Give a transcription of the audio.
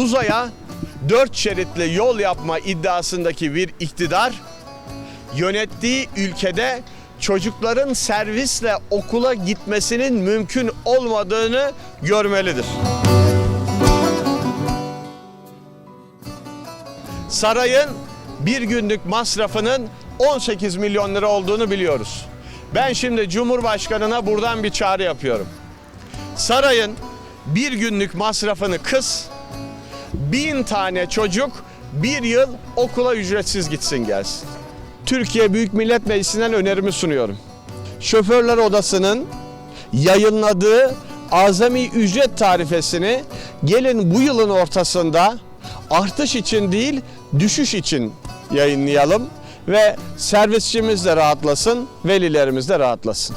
uzaya dört şeritli yol yapma iddiasındaki bir iktidar yönettiği ülkede çocukların servisle okula gitmesinin mümkün olmadığını görmelidir. Sarayın bir günlük masrafının 18 milyon lira olduğunu biliyoruz. Ben şimdi Cumhurbaşkanına buradan bir çağrı yapıyorum. Sarayın bir günlük masrafını kıs, bin tane çocuk bir yıl okula ücretsiz gitsin gelsin. Türkiye Büyük Millet Meclisi'nden önerimi sunuyorum. Şoförler Odası'nın yayınladığı azami ücret tarifesini gelin bu yılın ortasında artış için değil düşüş için yayınlayalım ve servisçimiz de rahatlasın, velilerimiz de rahatlasın.